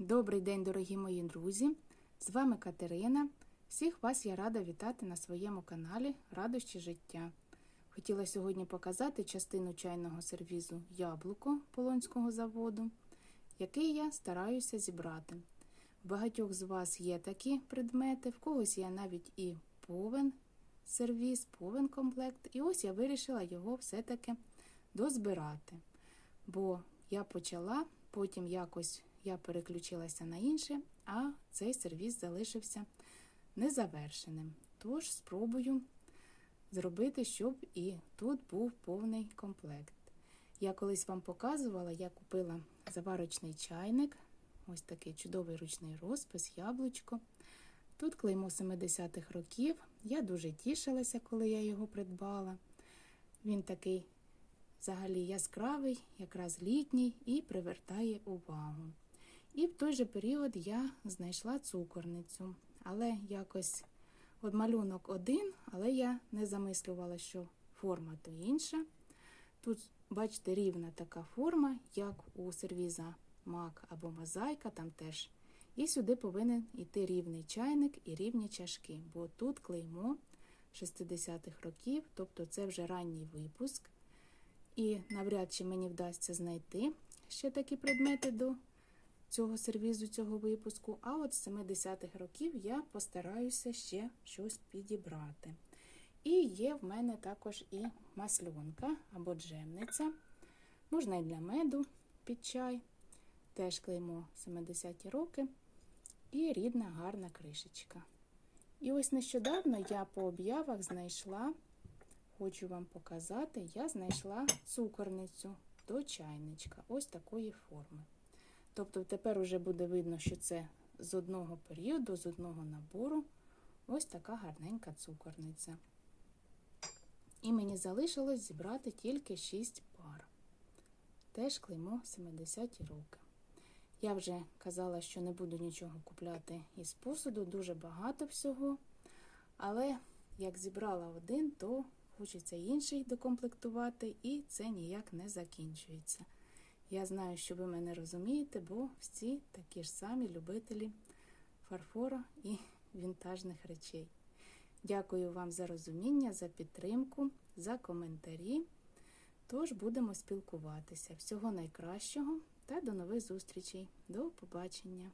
Добрий день, дорогі мої друзі! З вами Катерина. Всіх вас я рада вітати на своєму каналі Радощі життя. Хотіла сьогодні показати частину чайного сервізу Яблуко Полонського заводу, який я стараюся зібрати. В багатьох з вас є такі предмети, в когось є навіть і повен сервіз, повен комплект. І ось я вирішила його все-таки дозбирати. Бо я почала, потім якось я переключилася на інше, а цей сервіс залишився незавершеним. Тож спробую зробити, щоб і тут був повний комплект. Я колись вам показувала, я купила заварочний чайник, ось такий чудовий ручний розпис, яблучко. Тут клеймо 70-х років. Я дуже тішилася, коли я його придбала. Він такий взагалі яскравий, якраз літній і привертає увагу. І в той же період я знайшла цукорницю, але якось от малюнок один, але я не замислювала, що форма то інша. Тут, бачите, рівна така форма, як у сервіза мак або мозаїка, там теж. І сюди повинен йти рівний чайник і рівні чашки, бо тут клеймо 60-х років, тобто це вже ранній випуск. І навряд чи мені вдасться знайти ще такі предмети до цього сервізу, цього випуску. А от з 70-х років я постараюся ще щось підібрати. І є в мене також і масльонка або джемниця. Можна і для меду під чай. Теж клеймо 70-ті роки. І рідна гарна кришечка. І ось нещодавно я по об'явах знайшла, хочу вам показати, я знайшла цукорницю до чайничка, ось такої форми. Тобто тепер уже буде видно, що це з одного періоду, з одного набору ось така гарненька цукорниця. І мені залишилось зібрати тільки 6 пар. Теж клеймо 70-ті роки. Я вже казала, що не буду нічого купляти із посуду, дуже багато всього. Але як зібрала один, то хочеться інший докомплектувати, і це ніяк не закінчується. Я знаю, що ви мене розумієте, бо всі такі ж самі любителі фарфора і вінтажних речей. Дякую вам за розуміння, за підтримку, за коментарі. Тож будемо спілкуватися. Всього найкращого та до нових зустрічей. До побачення!